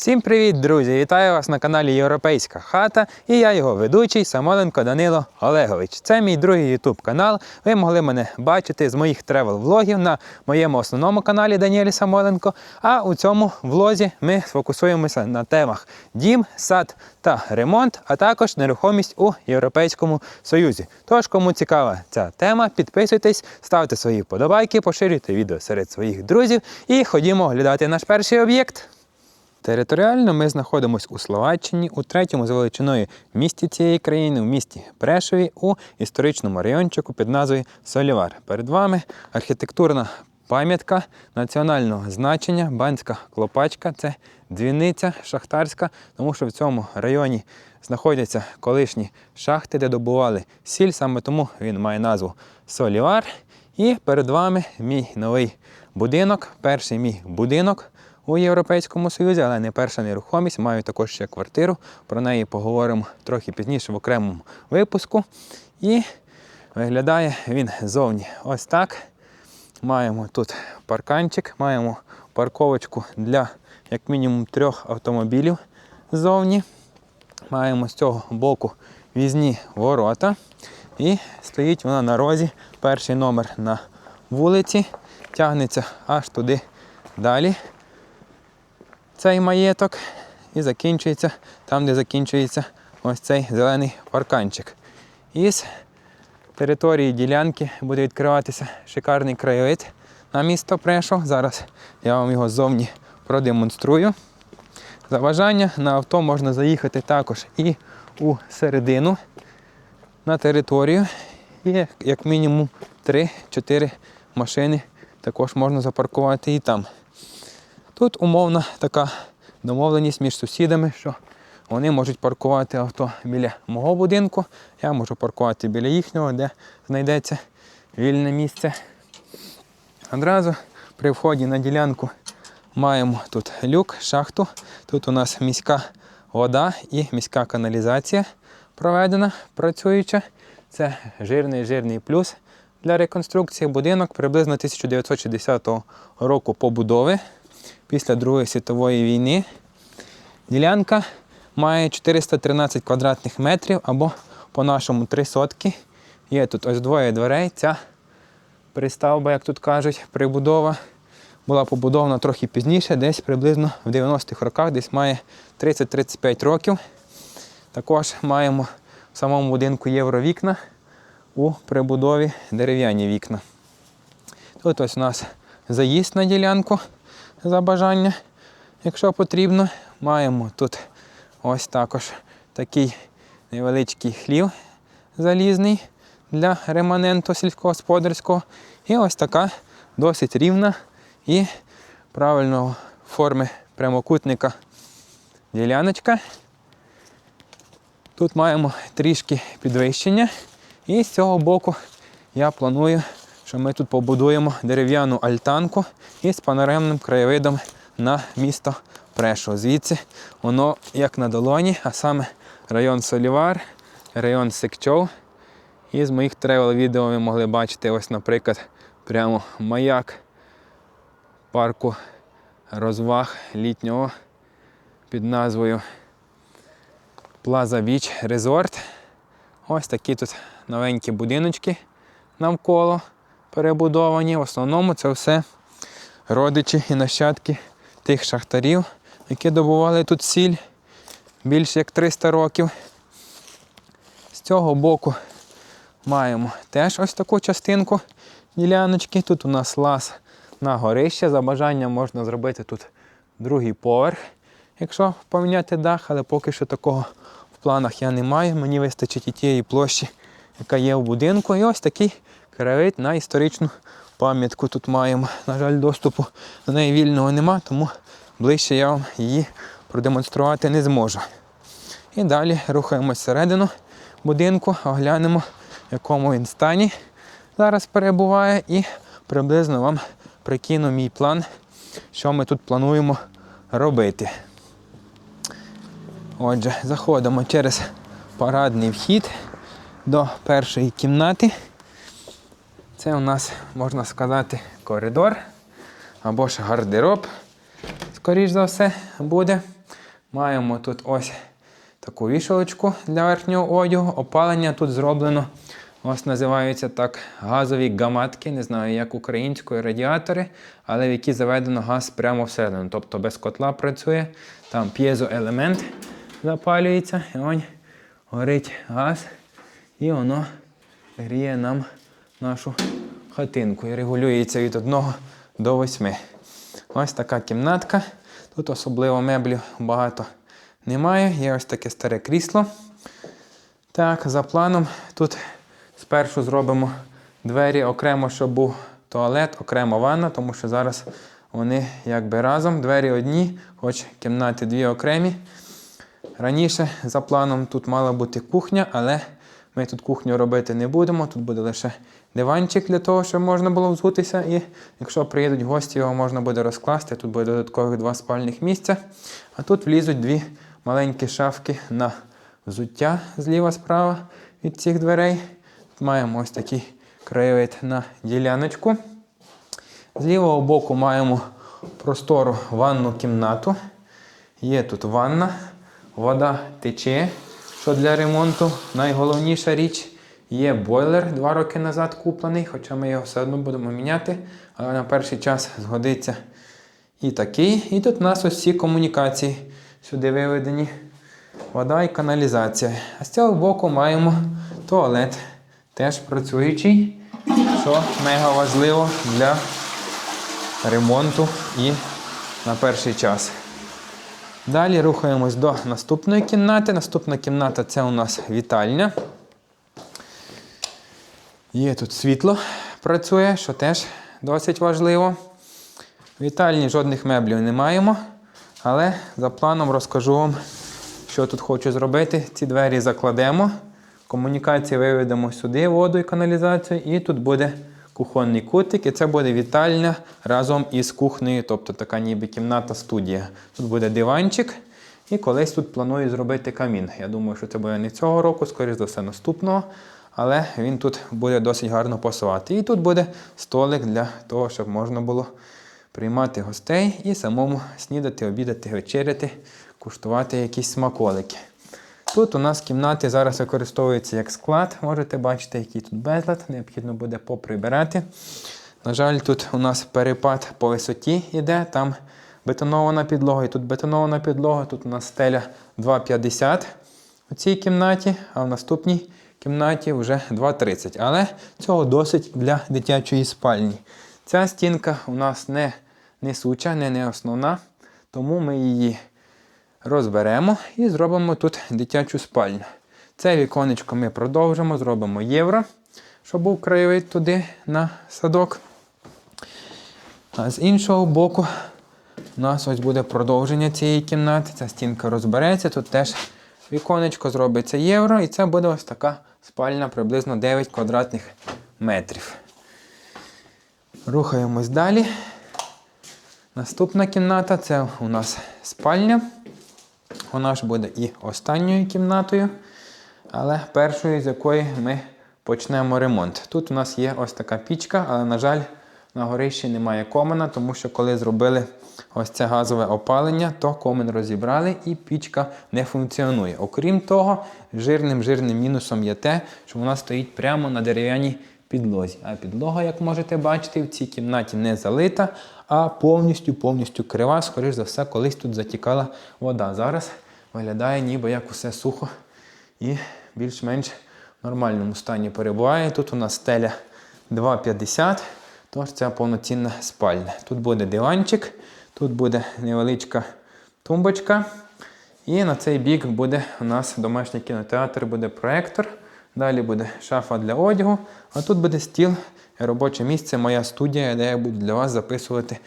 Всім привіт, друзі! Вітаю вас на каналі Європейська хата і я його ведучий Самоленко Данило Олегович. Це мій другий YouTube канал. Ви могли мене бачити з моїх тревел-влогів на моєму основному каналі Даніелі Самоленко. А у цьому влозі ми сфокусуємося на темах дім, сад та ремонт, а також нерухомість у Європейському Союзі. Тож, кому цікава ця тема, підписуйтесь, ставте свої вподобайки, поширюйте відео серед своїх друзів і ходімо оглядати наш перший об'єкт. Територіально ми знаходимося у Словаччині, у третьому за величиною місті цієї країни, в місті Прешові, у історичному райончику під назвою Солівар. Перед вами архітектурна пам'ятка національного значення Банська Клопачка. Це дзвіниця шахтарська, тому що в цьому районі знаходяться колишні шахти, де добували сіль, саме тому він має назву Солівар. І перед вами мій новий будинок, перший мій будинок у Європейському Союзі, але не перша нерухомість. Маю також ще квартиру. Про неї поговоримо трохи пізніше в окремому випуску. І виглядає він зовні ось так. Маємо тут парканчик, маємо парковочку для як мінімум трьох автомобілів ззовні. Маємо з цього боку візні ворота. І стоїть вона на розі. Перший номер на вулиці. Тягнеться аж туди далі цей маєток і закінчується там, де закінчується ось цей зелений парканчик. Із території ділянки буде відкриватися шикарний краєвид на місто Прешов. Зараз я вам його ззовні продемонструю. За бажання на авто можна заїхати також і у середину на територію. І як мінімум 3-4 машини також можна запаркувати і там. Тут умовна така домовленість між сусідами, що вони можуть паркувати авто біля мого будинку, я можу паркувати біля їхнього, де знайдеться вільне місце. Одразу при вході на ділянку маємо тут люк, шахту. Тут у нас міська вода і міська каналізація проведена, працююча. Це жирний жирний плюс для реконструкції. Будинок приблизно 1960 року побудови після Другої світової війни. Ділянка має 413 квадратних метрів або по-нашому 3 сотки. Є тут ось двоє дверей. Ця приставба, як тут кажуть, прибудова була побудована трохи пізніше, десь приблизно в 90-х роках, десь має 30-35 років. Також маємо в самому будинку євровікна у прибудові дерев'яні вікна. Тут ось у нас заїзд на ділянку за бажання, якщо потрібно. Маємо тут ось також такий невеличкий хлів залізний для реманенту сільськогосподарського. І ось така досить рівна і правильного форми прямокутника діляночка. Тут маємо трішки підвищення. І з цього боку я планую, що ми тут побудуємо дерев'яну альтанку із панорамним краєвидом на місто Прешо. Звідси воно як на долоні, а саме район Солівар, район Секчов. І з моїх тревел-відео ви могли бачити, ось, наприклад, прямо маяк парку розваг літнього під назвою Plaza Beach Resort. Ось такі тут новенькі будиночки навколо перебудовані. В основному це все родичі і нащадки тих шахтарів, які добували тут сіль більше як 300 років. З цього боку маємо теж ось таку частинку діляночки. Тут у нас лаз на горище. За бажанням можна зробити тут другий поверх, якщо поміняти дах, але поки що такого в планах я не маю. Мені вистачить і тієї площі, яка є в будинку. І ось такий краєвид на історичну пам'ятку тут маємо. На жаль, доступу до неї вільного нема, тому ближче я вам її продемонструвати не зможу. І далі рухаємось всередину будинку, оглянемо, в якому він стані зараз перебуває, і приблизно вам прикину мій план, що ми тут плануємо робити. Отже, заходимо через парадний вхід до першої кімнати. Це у нас, можна сказати, коридор або ж гардероб, скоріш за все, буде. Маємо тут ось таку вішалочку для верхнього одягу. Опалення тут зроблено. Ось називаються так газові гаматки, не знаю, як українською радіатори, але в які заведено газ прямо всередину. Тобто без котла працює, там п'єзоелемент запалюється, і он горить газ, і воно гріє нам нашу хатинку і регулюється від 1 до 8. Ось така кімнатка. Тут особливо меблів багато немає. Є ось таке старе крісло. Так, за планом тут спершу зробимо двері окремо, щоб був туалет, окремо ванна, тому що зараз вони якби разом. Двері одні, хоч кімнати дві окремі. Раніше за планом тут мала бути кухня, але ми тут кухню робити не будемо. Тут буде лише диванчик для того, щоб можна було взутися. І якщо приїдуть гості, його можна буде розкласти. Тут буде додаткових два спальних місця. А тут влізуть дві маленькі шафки на взуття зліва-справа від цих дверей. Тут маємо ось такий краєвид на діляночку. З лівого боку маємо простору ванну кімнату. Є тут ванна, вода тече, що для ремонту найголовніша річ. Є бойлер два роки назад куплений, хоча ми його все одно будемо міняти. Але на перший час згодиться і такий. І тут у нас ось всі комунікації сюди виведені. Вода і каналізація. А з цього боку маємо туалет, теж працюючий, що мега важливо для ремонту і на перший час. Далі рухаємось до наступної кімнати. Наступна кімната це у нас вітальня. Є тут світло працює, що теж досить важливо. Вітальні жодних меблів не маємо, але за планом розкажу вам, що тут хочу зробити. Ці двері закладемо, комунікації виведемо сюди, воду і каналізацію, і тут буде кухонний кутик, і це буде вітальня разом із кухнею, тобто така ніби кімната студія. Тут буде диванчик. І колись тут планую зробити камін. Я думаю, що це буде не цього року, скоріш за все, наступного. Але він тут буде досить гарно пасувати. І тут буде столик для того, щоб можна було приймати гостей і самому снідати, обідати, вечеряти, куштувати якісь смаколики. Тут у нас кімнати зараз використовуються як склад. Можете бачити, який тут безлад, необхідно буде поприбирати. На жаль, тут у нас перепад по висоті йде, там бетонована підлога, і тут бетонована підлога, тут у нас стеля 2,50 у цій кімнаті, а в наступній кімнаті вже 2,30. Але цього досить для дитячої спальні. Ця стінка у нас не несуча, не, не основна, тому ми її розберемо і зробимо тут дитячу спальню. Це віконечко ми продовжимо, зробимо євро, щоб був краєвид туди на садок. А з іншого боку, у нас ось буде продовження цієї кімнати. Ця стінка розбереться. Тут теж віконечко зробиться євро, і це буде ось така спальня приблизно 9 квадратних метрів. Рухаємось далі. Наступна кімната це у нас спальня. Вона ж буде і останньою кімнатою, але першою, з якої ми почнемо ремонт. Тут у нас є ось така пічка, але, на жаль, на горищі немає комина, тому що коли зробили ось це газове опалення, то комин розібрали і пічка не функціонує. Окрім того, жирним жирним мінусом є те, що вона стоїть прямо на дерев'яній підлозі. А підлога, як можете бачити, в цій кімнаті не залита, а повністю повністю крива. Скоріш за все, колись тут затікала вода. Зараз виглядає, ніби як усе сухо і більш-менш в нормальному стані перебуває. Тут у нас стеля 2,50, тож це повноцінна спальня. Тут буде диванчик, тут буде невеличка тумбочка. І на цей бік буде у нас домашній кінотеатр, буде проектор. Далі буде шафа для одягу, а тут буде стіл, робоче місце, моя студія, де я буду для вас записувати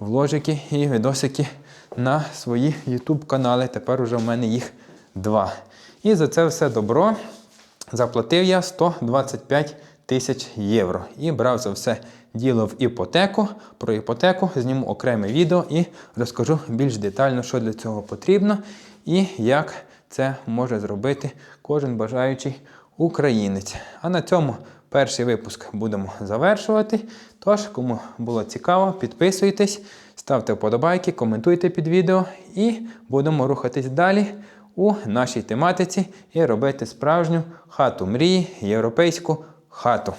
вложики і відосики на свої YouTube канали. Тепер уже в мене їх два. І за це все добро заплатив я 125 тисяч євро. І брав за все діло в іпотеку. Про іпотеку зніму окреме відео і розкажу більш детально, що для цього потрібно і як це може зробити кожен бажаючий українець. А на цьому перший випуск будемо завершувати. Тож, кому було цікаво, підписуйтесь, ставте вподобайки, коментуйте під відео і будемо рухатись далі у нашій тематиці і робити справжню хату мрії, європейську хату.